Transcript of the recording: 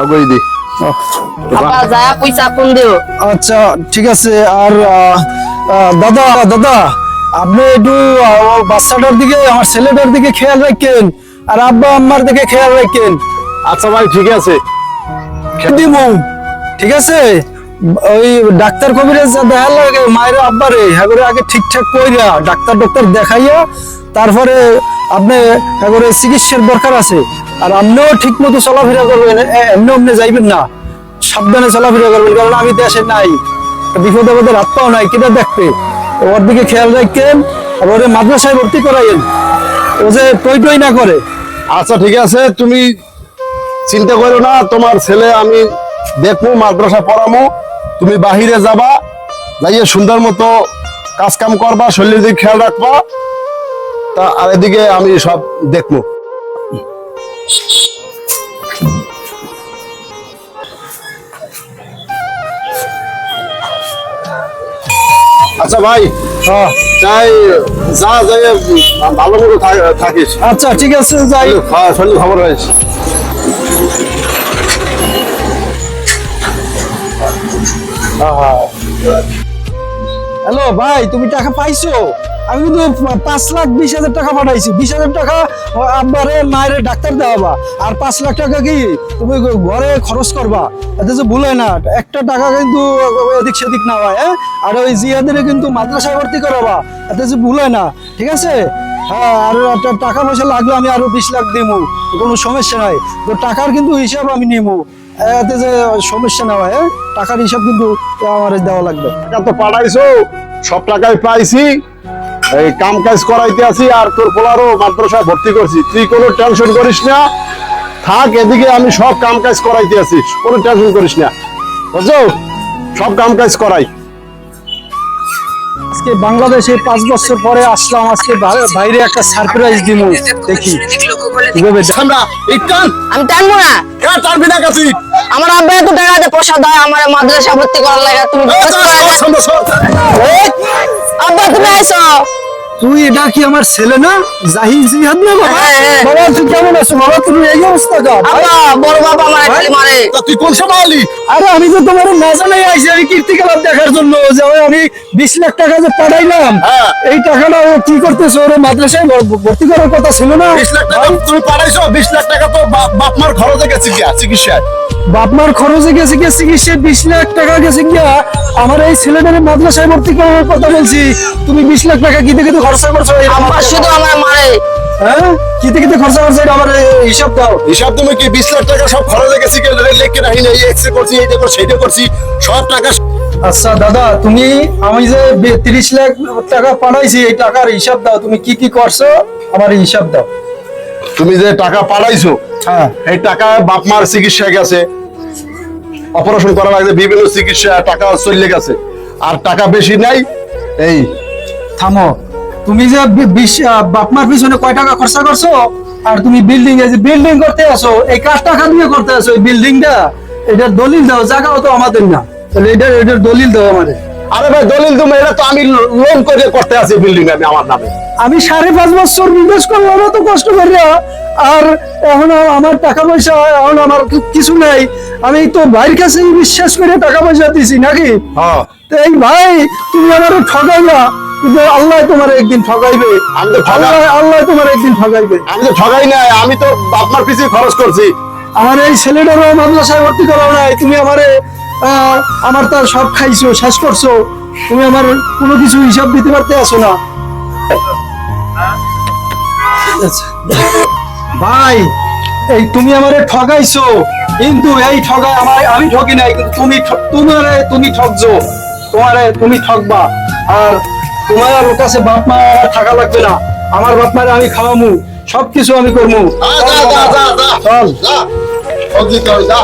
আগুই দি। আব্বা যা পয়সা ফোন দিও। আচ্ছা ঠিক আছে আর দাদা দাদা আপনি একটু বাচ্চাটার দিকে আমার ছেলেটার দিকে খেয়াল রাখেন আর আব্বা আম্মার দিকে খেয়াল রাখেন। আচ্ছা ভাই ঠিক আছে। ঠিক আছে? ওই ডাক্তার কবিরাজ যা দেখা লাগে মায়ের আব্বারে হ্যাঁ আগে ঠিকঠাক কইরা ডাক্তার ডক্টর দেখাইয়া তারপরে আপনি হ্যাঁ চিকিৎসার দরকার আছে। আর আপনিও ঠিক মতো চলাফেরা করবেন এমনি এমনি যাইবেন না। সাবধানে চলাফেরা করবেন, কারণ আমি দেশে নাই। বিপদ আপদে রাত পাও নাই কেটা দেখবে? ওর দিকে খেয়াল রাখেন, আর ওরে মাদ্রাসায় ভর্তি করাইন ও যে টই টই না করে। আচ্ছা ঠিক আছে, তুমি চিন্তা করো না, তোমার ছেলে আমি দেখব, মাদ্রাসা পড়ামো। তুমি বাহিরে যাবা, যাইয়ে সুন্দর মতো কাজ কাম করবা, শরীরের দিকে খেয়াল রাখবা। তা আর এদিকে আমি সব দেখব। আচ্ছা ভাই হ্যাঁ। তাই যা যাই ভালো মতো থাক- থাকিস। আচ্ছা ঠিক আছে যাই। হ্যাঁ শরীর খবর হয়েছে হ্যালো ভাই তুমি টাকা পাইছো? আমি কিন্তু পাঁচ লাখ বিশ হাজার টাকা পাঠাইছি। বিশ হাজার টাকা আব্বারে, মায়ের ডাক্তার দেওয়াবা। আর পাঁচ লাখ টাকা কি তুমি ঘরে খরচ করবা? এতে যে ভুলে না। একটা টাকা কিন্তু এদিক সেদিক না হয় হ্যাঁ? আর ওই জিয়াদের কিন্তু মাদ্রাসায় ভর্তি করাবা। এতে যে ভুলে না, ঠিক আছে? হ্যাঁ আর একটা টাকা পয়সা লাগলে আমি আরও বিশ লাখ দিমু। কোনো সমস্যা নাই। তো টাকার কিন্তু হিসাব আমি নিমু। এতে যে সমস্যা না হয় হ্যাঁ? টাকার হিসাব কিন্তু আমার দেওয়া লাগবে। টাকা তো পাঠাইছো, সব টাকাই পাইছি। এই কাম কাজ করাইতে আছি আর তোর পোলারও মাদ্রাসায় ভর্তি করছি। তুই কোনো টেনশন করিস না। থাক এদিকে আমি সব কাম কাজ করাইতে আছি। কোনো টেনশন করিস না। বুঝছ? সব কাম কাজ করাই। আজকে বাংলাদেশে পাঁচ বছর পরে আসলাম আজকে বাইরে একটা সারপ্রাইজ দিব দেখি। কীভাবে আমরা ইকান আমি টানবো না কেন টানবি না কাছি। আমার আব্বা এত টাকা দিয়ে পয়সা দেয় আমার মাদ্রাসা ভর্তি করার লাগে তুমি। আব্বা তুমি আইছো তুই এটা কি আমার ছেলে না? জাহিদ জিহাদ না বাবা? হ্যাঁ, হ্যাঁ। বাবা তুই কেমন আছো? বাবা তুমি এই অবস্থা কা আব্বা বড় বাবা আমার খালি মারে। তুই কোন সময় আলি? আরে আমি তো তোমার না জানাই আইছি আমি কীর্তি দেখার জন্য। যে আমি বিশ লাখ টাকা যে পাঠাইলাম হ্যাঁ। এই টাকাটা ও কি করতেছে? ওরে মাদ্রাসায় ভর্তি করার কথা ছিল না? বিশ লাখ টাকা তুমি পাঠাইছো? বিশ লাখ টাকা তো বাপ মার খরচে গেছে গিয়া চিকিৎসায়। বাপ মার খরচে গেছে গিয়ে চিকিৎসায় বিশ লাখ টাকা গেছে গিয়া আমার এই ছেলেটাকে মাদ্রাসায় ভর্তি করার কথা বলছি। তুমি বিশ লাখ টাকা কিতে কিতে খরচা করছ? আমার শুধু আমার মারে। হ্যাঁ? কিতে কিতে খরচা করছ? এটা আমার হিসাব দাও। হিসাব তুমি কি বিশ লাখ টাকা সব খরচে গেছে কি লেখকে রাখি না এক্সরে করছি এইটা করছি সেইটা করছি সব টাকা আচ্ছা দাদা তুমি আমি যে তিরিশ লাখ টাকা পাঠাইছি এই টাকার হিসাব দাও। তুমি কি কি করছ? আমার হিসাব দাও। তুমি যে টাকা পাঠাইছো হ্যাঁ। এই টাকা বাপ মার চিকিৎসা গেছে। অপারেশন করা লাগছে বিভিন্ন চিকিৎসা টাকা চলে গেছে। আর টাকা বেশি নাই। এই থামো। তুমি যে বি- বিশ আহ, বাপ মার পিছনে কয় টাকা খরচা করছ? আর তুমি বিল্ডিং এই যে বিল্ডিং করতে আসো এই কাজ টাকা দিয়ে করতে আসো এই বিল্ডিংটা এটার দলিল দাও জায়গাও তো আমাদের না। তাহলে এটার এটার দলিল দাও আমাদের আরে ভাই দলিল তুমি এটা তো আমি লোন করে করতে আছি বিল্ডিং আমি আমার নামে। আমি সাড়ে পাঁচ বছর বিদেশ করলাম এত কষ্ট করিয়া আর এখন আমার টাকা পয়সা এখন আমার কিছু নাই। আমি তো ভাইয়ের কাছে বিশ্বাস করে টাকা পয়সা দিছি নাকি? হ্যাঁ। তো এই ভাই তুমি আমার ঠগাইবা কিন্তু আল্লাহ তোমার একদিন ঠগাইবে আমি তো আল্লাহ তোমার একদিন ঠগাইবে। আমি তো ঠগাই নাই আমি তো বাপ মার পিছিয়ে খরচ করছি। আমার এই ছেলেটারও মাদ্রাসায় ভর্তি করাও নাই তুমি আমারে আমার তার সব খাইছো শেষ করছ। তুমি আমার কোনো কিছু হিসাব দিতে পারতে আসো না। ভাই এই তুমি আমারে ঠগাইছো। কিন্তু এই ঠগাই আমার আমি ঠকি নাই কিন্তু তুমি তোমারে তুমি ঠকছো তোমারে তুমি ঠকবা আর তোমার কাছে বাপ মা থাকা লাগবে না। আমার বাপ মারে আমি খাওয়ামু সবকিছু আমি করব যা যা যা যা। চল। যা। সবজি তো যা।